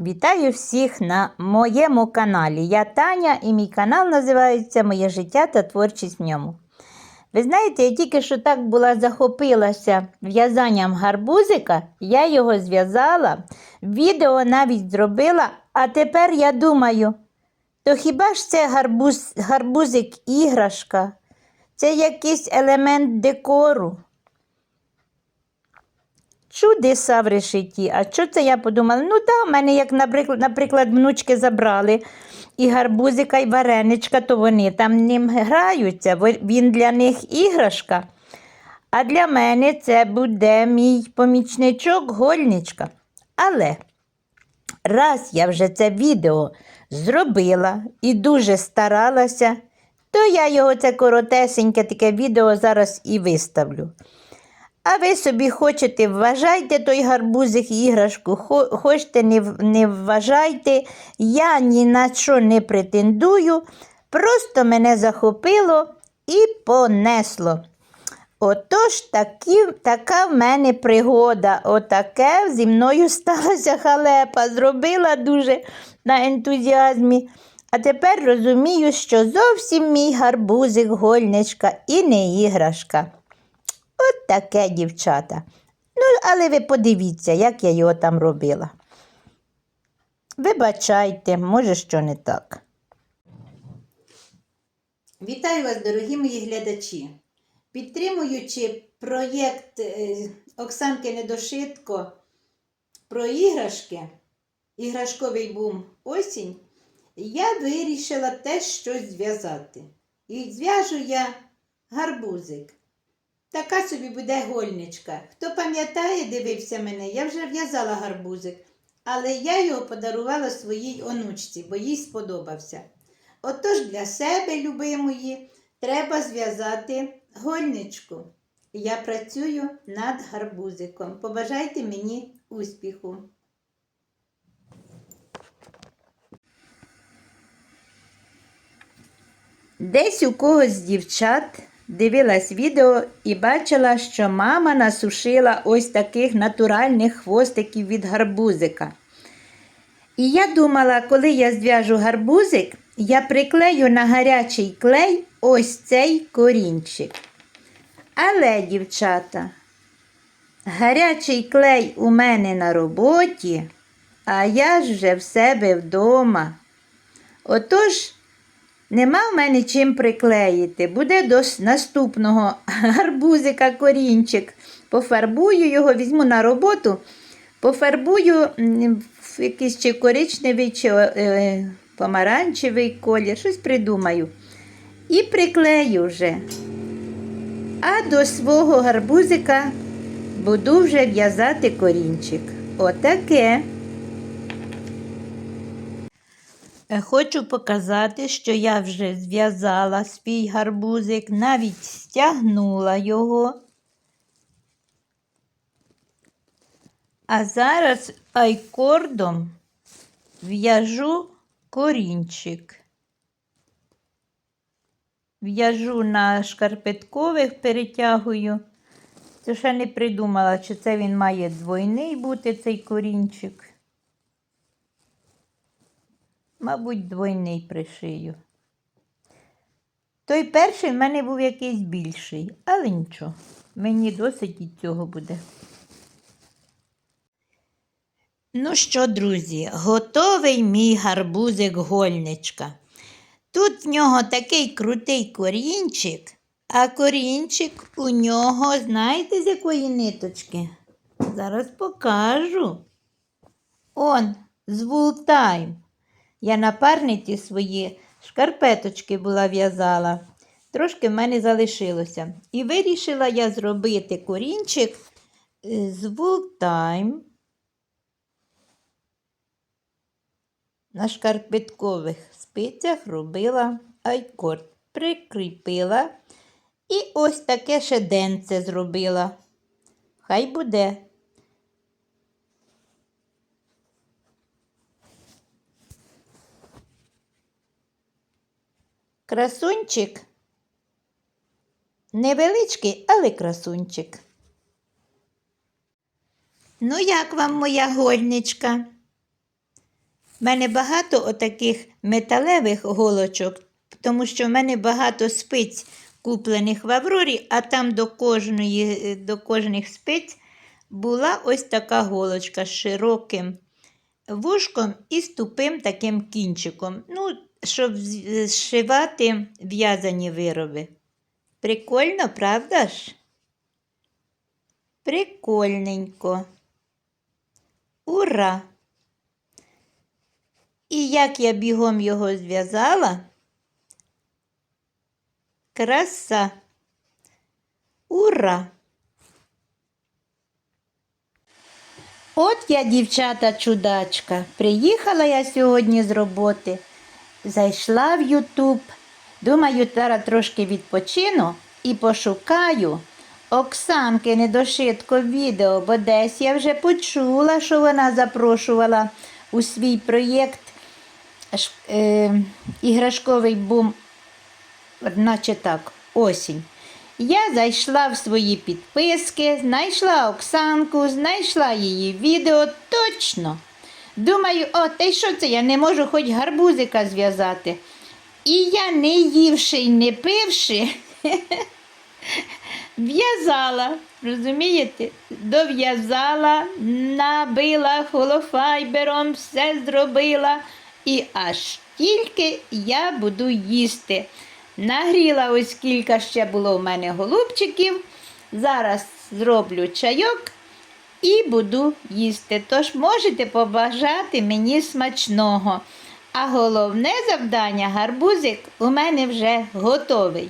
Вітаю всіх на моєму каналі. Я Таня і мій канал називається Моє життя та творчість в ньому. Ви знаєте, я тільки що так була захопилася в'язанням гарбузика, я його зв'язала, відео навіть зробила, а тепер я думаю, то хіба ж це гарбуз, гарбузик іграшка? Це якийсь елемент декору. Чудеса в решеті. А що це я подумала? Ну так, у мене, як, наприклад, внучки забрали і гарбузика, і вареничка, то вони там ним граються, він для них іграшка. А для мене це буде мій помічничок гольничка. Але раз я вже це відео зробила і дуже старалася, то я його це коротесеньке таке відео зараз і виставлю. А ви собі хочете, вважайте той гарбузик іграшку, хочете, не, не вважайте. Я ні на що не претендую, просто мене захопило і понесло. Отож, такі, така в мене пригода. Отаке зі мною сталася халепа. Зробила дуже на ентузіазмі. А тепер розумію, що зовсім мій гарбузик гольничка і не іграшка. От таке, дівчата. Ну, але ви подивіться, як я його там робила. Вибачайте, може, що не так. Вітаю вас, дорогі мої глядачі. Підтримуючи проєкт е, Оксанки Недошитко про іграшки, іграшковий бум осінь, я вирішила теж щось зв'язати. І зв'яжу я гарбузик. Така собі буде гольничка. Хто пам'ятає, дивився мене, я вже в'язала гарбузик, але я його подарувала своїй онучці, бо їй сподобався. Отож для себе, любимої, треба зв'язати гольничку. Я працюю над гарбузиком. Побажайте мені успіху. Десь у когось з дівчат дивилась відео і бачила, що мама насушила ось таких натуральних хвостиків від гарбузика. І я думала, коли я зв'яжу гарбузик, я приклею на гарячий клей ось цей корінчик. Але, дівчата, гарячий клей у мене на роботі, а я ж вже в себе вдома. Отож, Нема в мене чим приклеїти. Буде до наступного гарбузика корінчик. Пофарбую його, візьму на роботу, пофарбую в якийсь чи коричневий, чи е, помаранчевий колір, щось придумаю. І приклею вже. А до свого гарбузика буду вже в'язати корінчик. Отаке. Е, Хочу показати, що я вже зв'язала свій гарбузик, навіть стягнула його. А зараз айкордом в'яжу корінчик. В'яжу на шкарпеткових, перетягую. Це ще не придумала, чи це він має двойний бути, цей корінчик. Мабуть, двойний пришию. Той перший в мене був якийсь більший, але нічого, мені досить і цього буде. Ну що, друзі, готовий мій гарбузик гольничка. Тут в нього такий крутий корінчик, а корінчик у нього, знаєте, з якої ниточки? Зараз покажу. Он, з Вултайм. Я на парниці свої шкарпеточки була в'язала. Трошки в мене залишилося. І вирішила я зробити корінчик е, з Вултайм на шкарпеткових спицях робила айкорд. Прикріпила і ось таке ще денце зробила. Хай буде. Красунчик. Невеличкий, але красунчик. Ну, як вам моя гольничка? У мене багато отаких металевих голочок, тому що в мене багато спиць куплених в Аврорі, а там до кожної, до кожних спиць була ось така голочка з широким вушком і з тупим таким кінчиком. Ну, щоб зшивати в'язані вироби. Прикольно, правда ж? Прикольненько. Ура! І як я бігом його зв'язала? Краса. Ура! От я, дівчата, чудачка. Приїхала я сьогодні з роботи, зайшла в Ютуб. Думаю, зараз трошки відпочину і пошукаю Оксанки недошитко відео, бо десь я вже почула, що вона запрошувала у свій проєкт е, іграшковий бум, наче так, осінь. Я зайшла в свої підписки, знайшла Оксанку, знайшла її відео точно. Думаю, о, та й що це я не можу хоч гарбузика зв'язати. І я, не ївши й не пивши, в'язала, розумієте? Дов'язала, набила холофайбером, все зробила. І аж тільки я буду їсти. Нагріла ось кілька ще було в мене голубчиків. Зараз зроблю чайок і буду їсти. Тож можете побажати мені смачного. А головне завдання гарбузик у мене вже готовий.